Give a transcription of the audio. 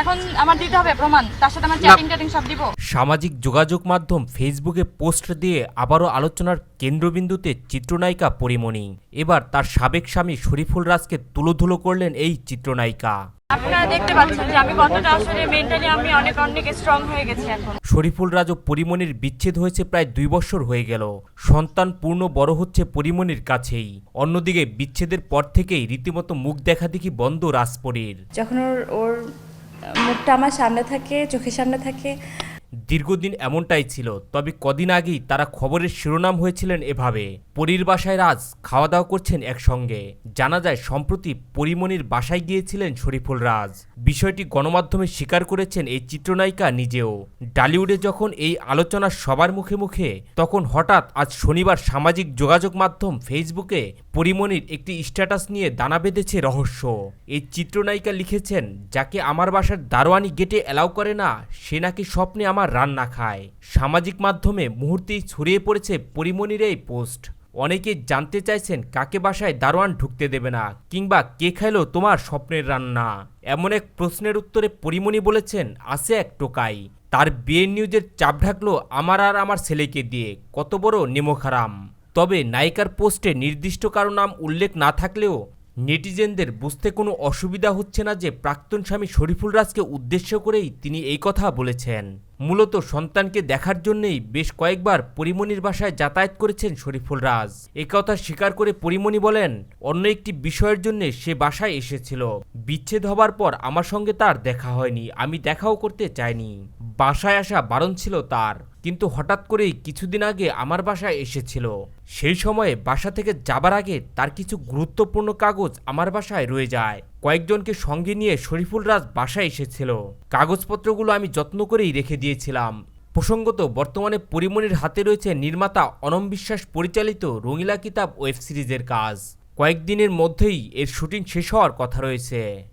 এখন আমার দিতে হবে প্রমাণ। তার সাথে আমার চ্যাটিং ট্যাটিং সব দিব। সামাজিক যোগাযোগ মাধ্যম ফেসবুকে পোস্ট দিয়ে আবারও আলোচনার কেন্দ্রবিন্দুতে চিত্রনায়িকা পরিমণি। এবার তার সাবেক স্বামী শরীফুল রাজকে তুলোধুলো করলেন এই চিত্রনায়িকা। আপনারা দেখতে পাচ্ছেন যে আমি কতটা আসলে মেন্টালি আমি অনেক অনেক স্ট্রং হয়ে গেছি এখন। শরীফুল রাজ ও পরিমণির বিচ্ছেদ হয়েছে প্রায় দুই বছর হয়ে গেল। সন্তান পূর্ণ বড় হচ্ছে পরিমণির কাছেই। অন্যদিকে বিচ্ছেদের পর থেকেই রীতিমতো মুখ দেখা দেখি বন্ধ রাজপরীর। যখন ওর ওর মুখটা আমার সামনে থাকে চোখের সামনে থাকে। দীর্ঘদিন এমনটাই ছিল, তবে কদিন আগেই তারা খবরের শিরোনাম হয়েছিলেন এভাবে। পরীর বাসায় রাজ খাওয়া দাওয়া করছেন একসঙ্গে। জানা যায়, সম্প্রতি পরিমণির বাসায় গিয়েছিলেন শরীফুল রাজ। বিষয়টি গণমাধ্যমে স্বীকার করেছেন এই চিত্রনায়িকা নিজেও। ডালিউডে যখন এই আলোচনা সবার মুখে মুখে, তখন হঠাৎ আজ শনিবার সামাজিক যোগাযোগ মাধ্যম ফেসবুকে পরিমণির একটি স্ট্যাটাস নিয়ে দানা বেঁধেছে রহস্য। এই চিত্রনায়িকা লিখেছেন, যাকে আমার বাসার দারোয়ানি গেটে অ্যালাউ করে না, সে নাকি স্বপ্নে আমার রান্না খায়। সামাজিক মাধ্যমে মুহূর্তেই ছড়িয়ে পড়েছে পরিমণির এই পোস্ট। অনেকেই জানতে চাইছেন কাকে বাসায় দারোয়ান ঢুকতে দেবে না, কিংবা কে খাইলো তোমার স্বপ্নের রান্না। এমন এক প্রশ্নের উত্তরে পরিমণি বলেছেন আছে এক টোকাই। তার বিয়ের নিউজের চাপ ঢাকলো আমার আর আমার ছেলেকে দিয়ে। কত বড় নেমোখারাম তবে নায়িকার পোস্টে নির্দিষ্ট কারও নাম উল্লেখ না থাকলেও নেটিজেনদের বুঝতে কোনো অসুবিধা হচ্ছে না যে প্রাক্তন স্বামী শরীফুল রাজকে উদ্দেশ্য করেই তিনি এই কথা বলেছেন। মূলত সন্তানকে দেখার জন্যই বেশ কয়েকবার পরিমণির বাসায় যাতায়াত করেছেন শরীফুল রাজ। একথা স্বীকার করে পরিমণি বলেন, অন্য একটি বিষয়ের জন্য সে বাসায় এসেছিল। বিচ্ছেদ হবার পর আমার সঙ্গে তার দেখা হয়নি, আমি দেখাও করতে চাইনি। বাসায় আসা বারণ ছিল তার, কিন্তু হঠাৎ করেই কিছুদিন আগে আমার বাসায় এসেছিল। সেই সময়ে বাসা থেকে যাবার আগে তার কিছু গুরুত্বপূর্ণ কাগজ আমার বাসায় রয়ে যায়। কয়েকজনকে সঙ্গে নিয়ে শরীফুল রাজ বাসায় এসেছিল। কাগজপত্রগুলো আমি যত্ন করেই রেখে দিয়েছিলাম। প্রসঙ্গত, বর্তমানে পরিমণির হাতে রয়েছে নির্মাতা অনম বিশ্বাস পরিচালিত রঙিলা কিতাব ওয়েব সিরিজের কাজ। কয়েকদিনের মধ্যেই এর শুটিং শেষ হওয়ার কথা রয়েছে।